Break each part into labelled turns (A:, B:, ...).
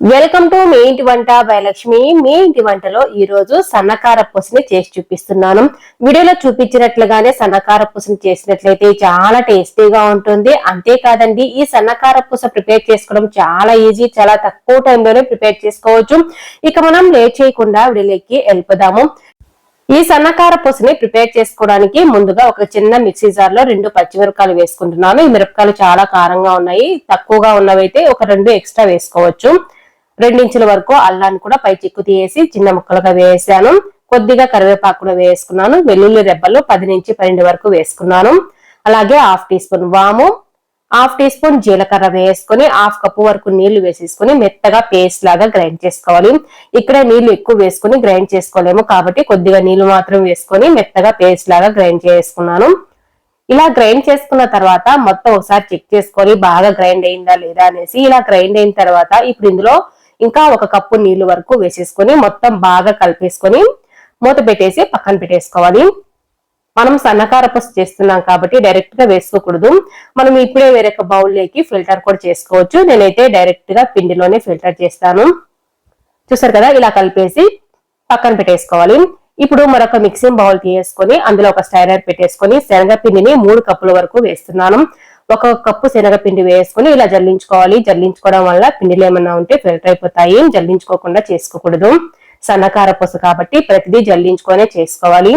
A: Welcome to me ఇంటి వంట by Lakshmi మీ ఇంటి వంటలో ఈ రోజు సన్నకార పుసిని చేసి చూపిస్తున్నాను. వీడియోలో చూపించినట్లుగానే సన్నకార పుసిని చేసినట్లయితే చాలా టేస్టీగా ఉంటుంది. అంతేకాదండి ఈ సన్నకార పూస ప్రిపేర్ చేసుకోవడం చాలా ఈజీ చాలా తక్కువ టైంలోనే ప్రిపేర్ చేసుకోవచ్చు. ఇక మనం లేట్ చేయకుండా వీడియోలోకి వెళ్ళిపోదాము. ఈ సన్నకార పూసని ప్రిపేర్ చేసుకోవడానికి ముందుగా ఒక చిన్న మిక్సీ జార్లో రెండు పచ్చిమిరపకాయలు వేసుకుంటున్నాను. ఈ మిరపకాయలు చాలా కారంగా ఉన్నాయి తక్కువగా ఉన్నవైతే ఒక రెండు ఎక్స్ట్రా వేసుకోవచ్చు. రెండించుల వరకు అల్లాన్ని కూడా పై చిక్కు తీసి చిన్న ముక్కలుగా వేసాను. కొద్దిగా కరివేపాకు వేసుకున్నాను. వెల్లుల్లి రెబ్బలు పది నుంచి పన్నెండు వరకు వేసుకున్నాను. అలాగే హాఫ్ టీ స్పూన్ వాము హాఫ్ టీ స్పూన్ జీలకర్ర వేసుకొని హాఫ్ కప్పు వరకు నీళ్ళు వేసేసుకుని మెత్తగా పేస్ట్ లాగా గ్రైండ్ చేసుకోవాలి. ఇక్కడ నీళ్ళు ఎక్కువ వేసుకుని గ్రైండ్ చేసుకోలేము కాబట్టి కొద్దిగా నీళ్ళు మాత్రం వేసుకొని మెత్తగా పేస్ట్ లాగా గ్రైండ్ చేసుకున్నాను. ఇలా గ్రైండ్ చేసుకున్న తర్వాత మొత్తం ఒకసారి చెక్ చేసుకొని బాగా గ్రైండ్ అయిందా లేదా అనేసి. ఇలా గ్రైండ్ అయిన తర్వాత ఇప్పుడు ఇందులో ఇంకా ఒక కప్పు నీళ్ళు వరకు వేసేసుకొని మొత్తం బాగా కలిపేసుకొని మూత పెట్టేసి పక్కన పెట్టేసుకోవాలి. మనం సన్నకార పసు చేస్తున్నాం కాబట్టి డైరెక్ట్గా వేసుకోకూడదు. మనం ఇప్పుడే వేరొక బౌల్లోకి ఫిల్టర్ కూడా చేసుకోవచ్చు. నేనైతే డైరెక్ట్గా పిండిలోనే ఫిల్టర్ చేస్తాను. చూసారు కదా? ఇలా కలిపేసి పక్కన పెట్టేసుకోవాలి. ఇప్పుడు మరొక మిక్సింగ్ బౌల్ తీసుకొని అందులో ఒక స్టైరర్ పెట్టేసుకొని శనగపిండిని మూడు కప్పుల వరకు వేస్తున్నాను. ఒక కప్పు శనగపిండి వేసుకుని ఇలా జల్లించుకోవాలి. జల్లించుకోవడం వల్ల పిండిలు ఏమన్నా ఉంటే ఫిల్టర్ అయిపోతాయి. జల్లించుకోకుండా చేసుకోకూడదు. సన్నకార పొస కాబట్టి ప్రతిదీ జల్లించుకొనే చేసుకోవాలి.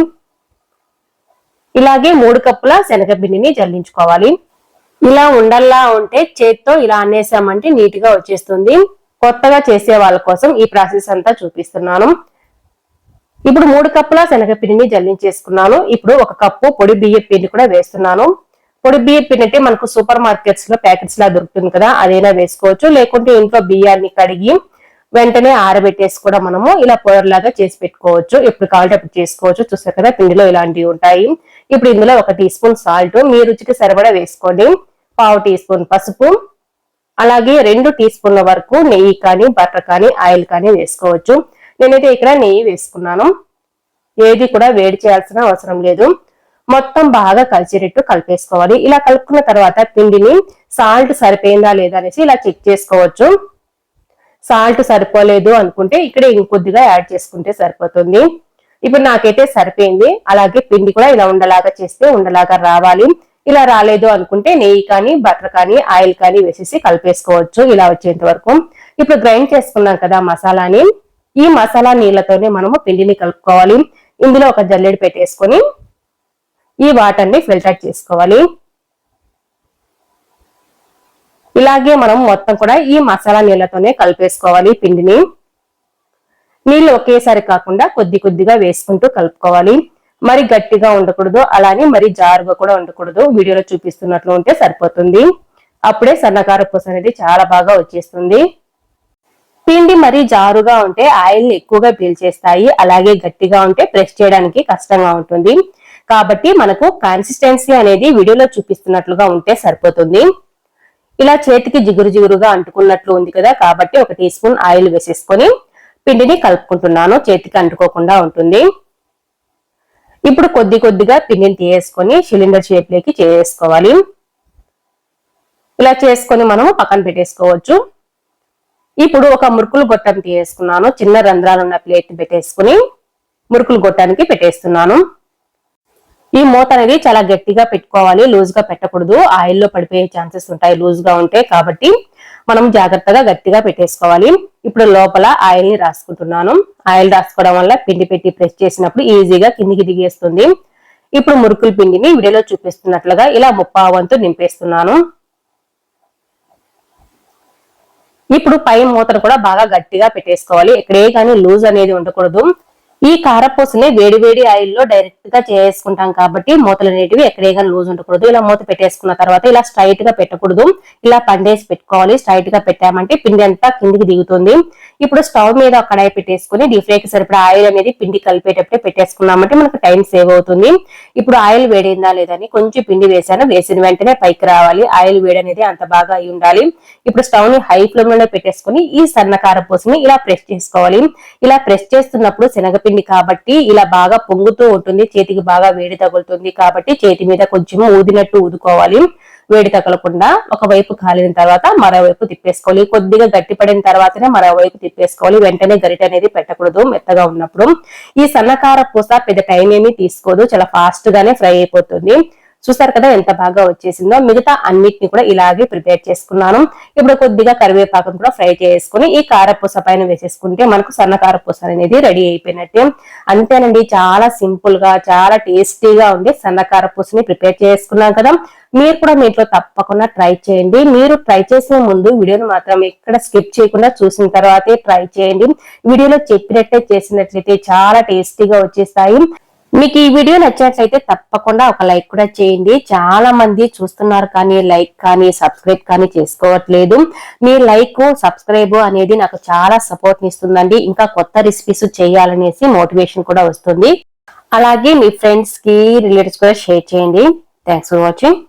A: ఇలాగే మూడు కప్పుల శనగపిండిని జల్లించుకోవాలి. ఇలా ఉండల్లా ఉంటే చేత్తో ఇలా అనేసామంటే నీట్గా వచ్చేస్తుంది. కొత్తగా చేసే వాళ్ళ కోసం ఈ ప్రాసెస్ అంతా చూపిస్తున్నాను. ఇప్పుడు మూడు కప్పుల శనగపిండిని జల్లించేసుకున్నాను. ఇప్పుడు ఒక కప్పు పొడి బియ్య పిండి కూడా వేస్తున్నాను. పొడి బియ్య పిండి అంటే మనకు సూపర్ మార్కెట్స్లో ప్యాకెట్స్ లా దొరుకుతుంది కదా అదైనా వేసుకోవచ్చు. లేకుంటే ఇంట్లో బియ్యాన్ని కడిగి వెంటనే ఆరబెట్టేసి కూడా మనము ఇలా లాగా చేసి పెట్టుకోవచ్చు. ఎప్పుడు కావాలంటే అప్పుడు చేసుకోవచ్చు. చూసారు కదా పిండిలో ఇలాంటివి ఉంటాయి. ఇప్పుడు ఇందులో ఒక టీ స్పూన్ సాల్ట్ మీ రుచికి సరిపడా వేసుకోండి. పావు టీ స్పూన్ పసుపు అలాగే రెండు టీ స్పూన్ల వరకు నెయ్యి కానీ బటర్ కానీ ఆయిల్ కానీ వేసుకోవచ్చు. నేనైతే ఇక్కడ నెయ్యి వేసుకున్నాను. ఏది కూడా వేడి చేయాల్సిన అవసరం లేదు. మొత్తం బాగా కలిసేటట్టు కలిపేసుకోవాలి. ఇలా కలుపుకున్న తర్వాత పిండిని సాల్ట్ సరిపోయిందా లేదా అనేసి ఇలా చెక్ చేసుకోవచ్చు. సాల్ట్ సరిపోలేదు అనుకుంటే ఇక్కడ ఇంకొద్దిగా యాడ్ చేసుకుంటే సరిపోతుంది. ఇప్పుడు నాకైతే సరిపోయింది. అలాగే పిండి కూడా ఇలా ఉండలాగా చేస్తే ఉండలాగా రావాలి. ఇలా రాలేదు అనుకుంటే నెయ్యి కానీ బటర్ కానీ ఆయిల్ కానీ వేసేసి కలిపేసుకోవచ్చు ఇలా వచ్చేంత వరకు. ఇప్పుడు గ్రైండ్ చేసుకున్నాం కదా మసాలాని. ఈ మసాలా నీళ్ళతోనే మనము పిండిని కలుపుకోవాలి. ఇందులో ఒక జల్లెడి పెట్టేసుకొని ఈ వాటర్ని ఫిల్టర్ చేసుకోవాలి. ఇలాగే మనం మొత్తం కూడా ఈ మసాలా నీళ్ళతోనే కలిపేసుకోవాలి పిండిని. నీళ్ళు ఒకేసారి కాకుండా కొద్ది కొద్దిగా వేసుకుంటూ కలుపుకోవాలి. మరి గట్టిగా ఉండకూడదు అలానే మరి జారుగా కూడా ఉండకూడదు. వీడియోలో చూపిస్తున్నట్లు ఉంటే సరిపోతుంది. అప్పుడే సన్నకార పూస అనేది చాలా బాగా వచ్చేస్తుంది. పిండి మరి జారుగా ఉంటే ఆయిల్ ఎక్కువగా పీల్చేస్తాయి. అలాగే గట్టిగా ఉంటే ప్రెస్ చేయడానికి కష్టంగా ఉంటుంది. కాబట్టి మనకు కన్సిస్టెన్సీ అనేది వీడియోలో చూపిస్తున్నట్లుగా ఉంటే సరిపోతుంది. ఇలా చేతికి జిగురు జిగురుగా అంటుకున్నట్లు ఉంది కదా కాబట్టి ఒక టీ స్పూన్ ఆయిల్ వేసేసుకొని పిండిని కలుపుకుంటున్నాను. చేతికి అంటుకోకుండా ఉంటుంది. ఇప్పుడు కొద్ది కొద్దిగా పిండిని తీయేసుకొని సిలిండర్ షేప్లోకి చేసుకోవాలి ఇలా చేసుకొని మనము పక్కన పెట్టేసుకోవచ్చు. ఇప్పుడు ఒక మురుకులు గొట్టం తీయేసుకున్నాను చిన్న రంధ్రాలున్న ప్లేట్ పెట్టేసుకుని మురుకులు గొట్టానికి పెట్టేస్తున్నాను. ఈ మూత అనేది చాలా గట్టిగా పెట్టుకోవాలి లూజ్గా పెట్టకూడదు. ఆయిల్లో పడిపోయే ఛాన్సెస్ ఉంటాయి లూజ్గా ఉంటే. కాబట్టి మనం జాగ్రత్తగా గట్టిగా పెట్టేసుకోవాలి. ఇప్పుడు లోపల ఆయిల్ని రాసుకుంటున్నాను. ఆయిల్ రాసుకోవడం వల్ల పిండి పెట్టి ప్రెస్ చేసినప్పుడు ఈజీగా కిందికి దిగేస్తుంది. ఇప్పుడు మురుకుల పిండిని వీడియోలో చూపిస్తున్నట్లుగా ఇలా ముప్పా వంతు నింపేస్తున్నాను. ఇప్పుడు పై మూతను కూడా బాగా గట్టిగా పెట్టేసుకోవాలి. ఎక్కడే కానీ లూజ్ అనేది ఉండకూడదు. ఈ కారపూసని వేడి వేడి ఆయిల్లో డైరెక్ట్గా చేసుకుంటాం కాబట్టి మూతలు అనేటివి ఎక్కడేగా లూజ్ ఉండకూడదు. ఇలా మూత పెట్టేసుకున్న తర్వాత ఇలా స్ట్రైట్గా పెట్టకూడదు. ఇలా పండేసి పెట్టుకోవాలి. స్ట్రైట్గా పెట్టామంటే పిండి అంతా కిందికి దిగుతుంది. ఇప్పుడు స్టవ్ మీద కడాయి పెట్టేసుకుని డీప్ ఫ్రైకి సరిపడా ఆయిల్ అనేది పిండి కలిపేటప్పుడే పెట్టేసుకున్నామంటే మనకు టైం సేవ్ అవుతుంది. ఇప్పుడు ఆయిల్ వేడైందా లేదని కొంచెం పిండి వేసాను. వేసిన వెంటనే పైకి రావాలి. ఆయిల్ వేడి అనేది అంత బాగా అయి ఉండాలి. ఇప్పుడు స్టవ్ని హై ఫ్లేమ్లోనే పెట్టేసుకుని ఈ సన్నకార పూసని ఇలా ప్రెస్ చేసుకోవాలి. ఇలా ప్రెస్ చేస్తున్నప్పుడు శనగపిండి పిండి కాబట్టి ఇలా బాగా పొంగుతూ ఉంటుంది చేతికి బాగా వేడి తగులుతుంది కాబట్టి చేతి మీద కొంచెం ఊదినట్టు ఊదుకోవాలి. వేడి తగలకుండా ఒకవైపు కాలిన తర్వాత మరోవైపు తిప్పేసుకోవాలి. కొద్దిగా గట్టిపడిన తర్వాతనే మరోవైపు తిప్పేసుకోవాలి. వెంటనే గరిట అనేది పెట్టకూడదు మెత్తగా ఉన్నప్పుడు. ఈ సన్నకార పూస పెద్ద టైం ఏమీ తీసుకోదు. చాలా ఫాస్ట్ గానే ఫ్రై అయిపోతుంది. చూసారు కదా ఎంత బాగా వచ్చేసిందో. మిగతా అన్నిటిని కూడా ఇలాగే ప్రిపేర్ చేసుకున్నాను. ఇప్పుడు కొద్దిగా కరివేపాకును కూడా ఫ్రై చేసుకుని ఈ కారపూస పైన వేసేసుకుంటే మనకు సన్న కారపూస అనేది రెడీ అయిపోయినట్టే. అంతేనండి చాలా సింపుల్గా చాలా టేస్టీగా ఉంది సన్న కారపూసని ప్రిపేర్ చేసుకున్నాం కదా. మీరు కూడా మీట్లో తప్పకుండా ట్రై చేయండి. మీరు ట్రై చేసే ముందు వీడియోను మాత్రం ఎక్కడ స్కిప్ చేయకుండా చూసిన తర్వాతే ట్రై చేయండి. వీడియోలో చెప్పినట్టే చేసినట్లయితే చాలా టేస్టీగా వచ్చేస్తాయి. మీకు ఈ వీడియో నచ్చినట్లయితే తప్పకుండా ఒక లైక్ కూడా చేయండి. చాలా మంది చూస్తున్నారు కానీ లైక్ కానీ సబ్స్క్రైబ్ కానీ చేసుకోవట్లేదు. మీ లైక్ సబ్స్క్రైబ్ అనేది నాకు చాలా సపోర్ట్ ఇస్తుందండి. ఇంకా కొత్త రెసిపీస్ చేయాలనేసి మోటివేషన్ కూడా వస్తుంది. అలాగే మీ ఫ్రెండ్స్కి రిలేటివ్స్ కూడా షేర్ చేయండి. Thanks for watching